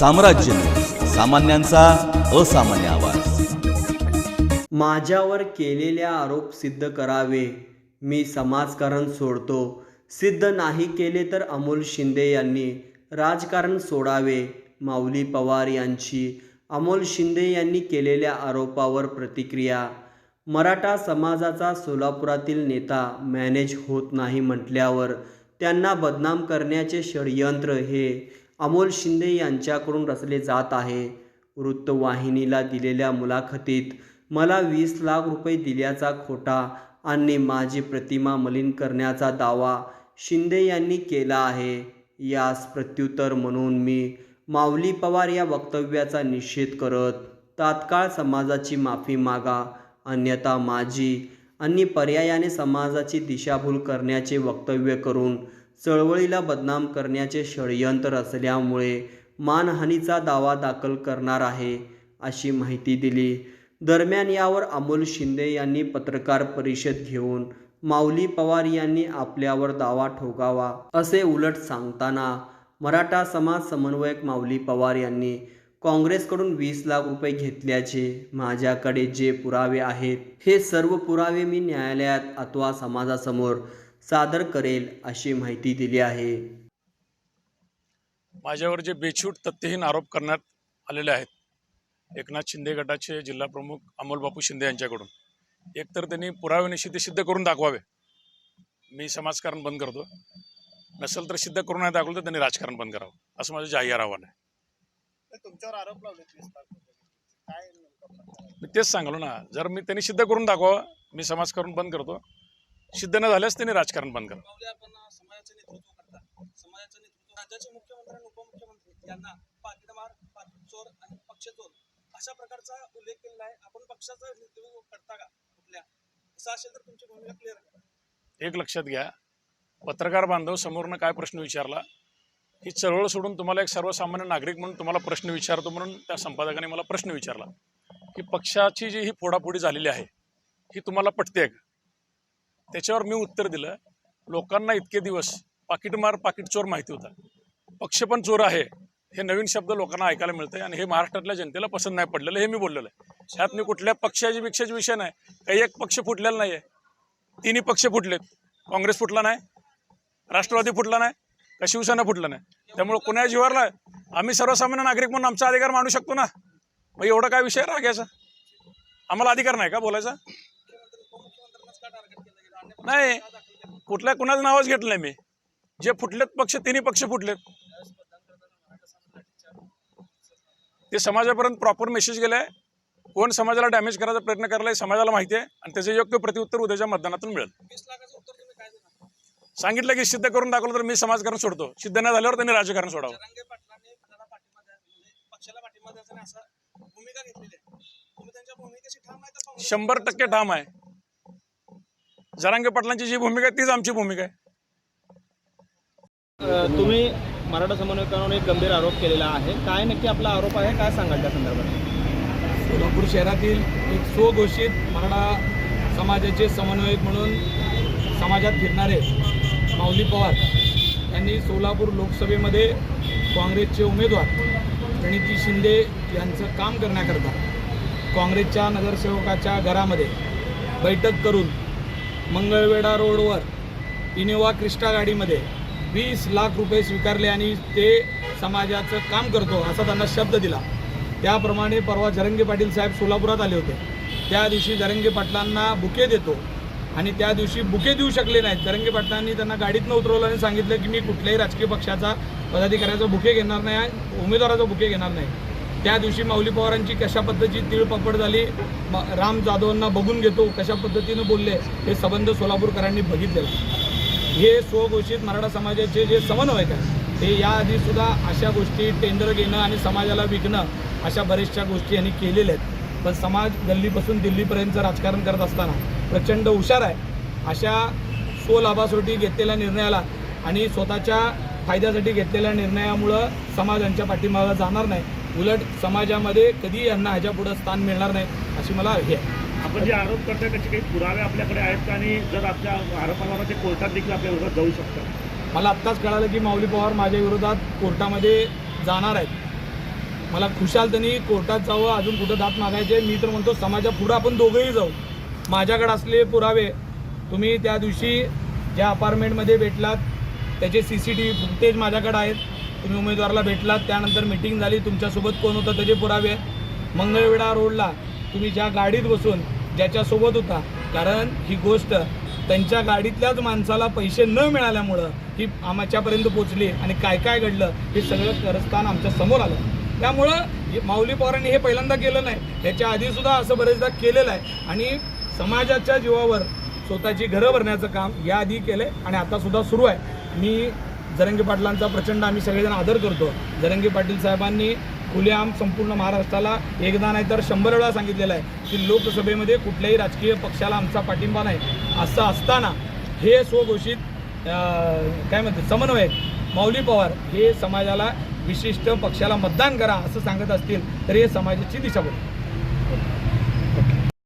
साम्राज्य. सामान्यांचा असामान्य आवाज. माझ्यावर केलेल्या आरोप सिद्ध करावे. मी समाजकारण सोडतो. सिद्ध नाही केले तर अमोल शिंदे यांनी राजकारण सोडावे. माऊली पवार यांची अमोल शिंदे यांनी केलेल्या आरोपावर प्रतिक्रिया. मराठा समाजाचा सोलापुरातील नेता मॅनेज होत नाही म्हटल्यावर त्यांना बदनाम करण्याचे षडयंत्र हे अमोल शिंदे यांच्याकडून रचले जात आहे. वृत्तवाहिनीला दिलेल्या मुलाखतीत मला वीस लाख रुपये दिल्याचा खोटा आणि माझी प्रतिमा मलिन करण्याचा दावा शिंदे यांनी केला आहे. यास प्रत्युत्तर म्हणून मी माऊली पवार या वक्तव्याचा निषेध करत तात्काळ समाजाची माफी मागा. अन्यथा माझी आणि पर्यायाने समाजाची दिशाभूल करण्याचे वक्तव्य करून चळवळीला बदनाम करण्याचे षडयंत्र असल्यामुळे मानहानीचा दावा दाखल करणार आहे अशी माहिती दिली. दरम्यान यावर अमोल शिंदे यांनी पत्रकार परिषद घेऊन माऊली पवार यांनी आपल्यावर दावा ठोकावा असे उलट सांगताना मराठा समाज समन्वयक माऊली पवार यांनी काँग्रेसकडून वीस लाख रुपये घेतल्याचे माझ्याकडे जे पुरावे आहेत हे सर्व पुरावे मी न्यायालयात अथवा समाजासमोर सादर करेल अशी माहिती दिली आहे. माझ्यावर जे बेछूट तथ्यहीन आरोप करण्यात आलेले आहेत एकनाथ शिंदे गटाचे जिल्हा प्रमुख अमोल बापू शिंदे यांच्याकडून एकतर त्यांनी पुराव्यानिशी ते सिद्ध करून दाखवावे. मी समाजकारण बंद करतो. नसेल तर सिद्ध करून नाही दाखवलं तर त्यांनी राजकारण बंद करावं असं माझं जाहीर आव्हान आहे. तुमच्यावर आरोप लावले. काय? मी तेच सांगलो ना जर मी त्यांनी सिद्ध करून दाखवावं मी समाजकारण बंद करतो. सिद्ध न झाल्यास त्यांनी राजकारण बंद करावं माऊली आपण समाजाचं नेतृत्व करता. समाजाचं नेतृत्व राज्याचे मुख्यमंत्री आणि उपमुख्यमंत्री यांना पाकिटमार पाकिट चोर आणि पक्ष चोर अशा प्रकारचा उल्लेख केलेला आहे. आपण पक्षाचं नेतृत्व करता का कुठल्या? असं असेल तर तुमची भूमिका क्लिअर एक लक्षात घ्या पत्रकार बांधव समोरनं काय प्रश्न विचारला ही चळवळ सोडून तुम्हाला एक सर्वसामान्य नागरिक म्हणून तुम्हाला प्रश्न विचारतो म्हणून त्या संपादकाने मला प्रश्न विचारला की पक्षाची जी ही फोडाफोडी झालेली आहे ही तुम्हाला पटते का? त्याच्यावर मी उत्तर दिलं लोकांना इतके दिवस पाकिटमार पाकिट चोर माहिती होता. पक्ष पण चोर आहे हे नवीन शब्द लोकांना ऐकायला मिळतंय आणि हे महाराष्ट्रातल्या जनतेला पसंत नाही पडलेलं हे मी बोललेलं आहे. ह्यात मी कुठल्या पक्षाची भिक्षाचे विषय नाही काही एक पक्ष फुटलेला नाही आहे तिन्ही पक्ष फुटलेत. काँग्रेस फुटला नाही राष्ट्रवादी फुटला नाही का शिवसेना फुटलं नाही? त्यामुळे कुणा नाही आम्ही सर्वसामान्य नागरिक म्हणून आमचा अधिकार मांडू शकतो ना? मग एवढा काय विषय रागायचा आम्हाला अधिकार नाही का बोलायचा? नाही कुठल्या कुणाचं नावच घेतलं नाही मी. जे फुटलेत पक्ष तिन्ही पक्ष फुटलेत. ते समाजापर्यंत प्रॉपर मेसेज गेलाय. कोण समाजाला डॅमेज करायचा प्रयत्न करायला समाजाला माहिती आहे. आणि त्याचे योग्य प्रत्युत्तर उद्याच्या मतदानातून मिळेल वीस लाखाचं उत्तर तुम्ही काय देणार सांगितलं की सिद्ध करून दाखवलं तर मी समाजकारण सोडतो. सिद्ध नाही झाल्यावर त्यांनी राजकारण सोडावं. म्हणजे पक्षाला पाठिंबा द्यायचा नाही असं भूमिका घेतलेली आहे. तुम्ही त्यांच्या भूमिकेशी ठाम आहे तर काँग्रेस? शंभर टक्के ठाम आहे. जरांगे पाटलांची जी भूमिका आहे तीच आमची भूमिका आहे. तुम्ही मराठा समन्वयकांवर एक गंभीर आरोप केलेला आहे. काय नक्की आपला आरोप आहे? काय सांगाल त्या संदर्भात? सोलापूर शहरातील एक स्वघोषित मराठा समाजाचे समन्वयक म्हणून समाजात फिरणारे माऊली पवार यांनी सोलापूर लोकसभेमध्ये काँग्रेसचे उमेदवार प्रणिती शिंदे यांचं काम करण्याकरता काँग्रेसच्या नगरसेवकाच्या घरामध्ये बैठक करून मंगळवेढा रोडवर इनोवा क्रिस्टा गाडीमध्ये वीस लाख रुपये स्वीकारले आणि ते समाजाचं काम करतो असा त्यांना शब्द दिला. त्याप्रमाणे परवा जरंगे पाटील साहेब सोलापुरात आले होते. त्या दिवशी झरंगे पाटलांना बुके देतो. आणि त्या दिवशी बुके देऊ शकले नाहीत. जरंगे पाटलांनी त्यांना गाडीतनं उतरवलं आणि सांगितलं की मी कुठल्याही राजकीय पक्षाचा पदाधिकाऱ्याचा बुके घेणार नाही उमेदवाराचा बुके घेणार नाही. त्या दिवशी माऊली पवारांची कशा पद्धतीची तिळपापड झाली म- राम जाधवांना बघून घेतो कशा पद्धतीनं बोलले हे संबंध सोलापूरकरांनी बघितलेला हे स्वघोषित मराठा समाजाचे जे समन्वयक आहेत ते याआधी सुद्धा अशा गोष्टी टेंडर घेणं आणि समाजाला विकणं अशा बऱ्याचशा गोष्टी यांनी केलेल्या आहेत. पण समाज गल्लीपासून दिल्लीपर्यंतचं राजकारण करत असताना प्रचंड हुशार आहे. अशा स्वलाभासाठी घेतलेल्या निर्णयाला आणि स्वतःच्या फायद्यासाठी घेतलेल्या निर्णयामुळं समाज यांच्या पाठीमागं जाणार नाही. उलट समाजामध्ये कधी यांना ह्याच्या पुढं स्थान मिळणार नाही अशी मला हे आहे. आपण जे आरोप करताय त्याचे काही पुरावे आपल्याकडे आहेत का? आणि जर आपल्या आरोपांवर ते कोर्टात देखील आपल्या विरोधात जाऊ शकतात. मला आत्ताच कळालं की माऊली पवार माझ्या विरोधात कोर्टामध्ये जाणार आहेत. मला खुशाल त्यांनी कोर्टात जावं अजून कुठं दात मागायचे मी तर म्हणतो समाजा पुढं आपण दोघंही जाऊ. माझ्याकडे असले पुरावे तुम्ही त्या दिवशी ज्या अपार्टमेंटमध्ये भेटलात त्याचे C C T V footage माझ्याकडे आहेत. तुम्ही उमेदवाराला भेटलात त्यानंतर मिटिंग झाली तुमच्यासोबत कोण होतं त्याचे पुरावे. आहेत मंगळवेढा रोडला तुम्ही ज्या गाडीत बसून ज्याच्यासोबत होता कारण ही गोष्ट त्यांच्या गाडीतल्याच माणसाला पैसे न मिळाल्यामुळं ही आमच्यापर्यंत पोचली आणि काय काय घडलं हे सगळं करस्थान आमच्यासमोर आलं. त्यामुळं माऊली पवारांनी हे पहिल्यांदा केलं नाही. ह्याच्या आधीसुद्धा असं बरेचदा केलेलं आहे. आणि समाजाच्या जीवावर स्वतःची घरं भरण्याचं काम याआधी केलं आहे आणि आतासुद्धा सुरू आहे. मी जरंगी पाटलांचा प्रचंड आम्ही सगळेजण आदर करतो. जरंगी पाटील साहेबांनी खुलेआम संपूर्ण महाराष्ट्राला एकदा नाही तर शंभर वेळा सांगितलेलं आहे की लोकसभेमध्ये कुठल्याही राजकीय पक्षाला आमचा पाठिंबा नाही. असं असताना हे स्वघोषित काय म्हणते समन्वयक माऊली पवार हे समाजाला विशिष्ट पक्षाला मतदान करा असं सांगत असतील तर हे समाजाची दिशाभूल.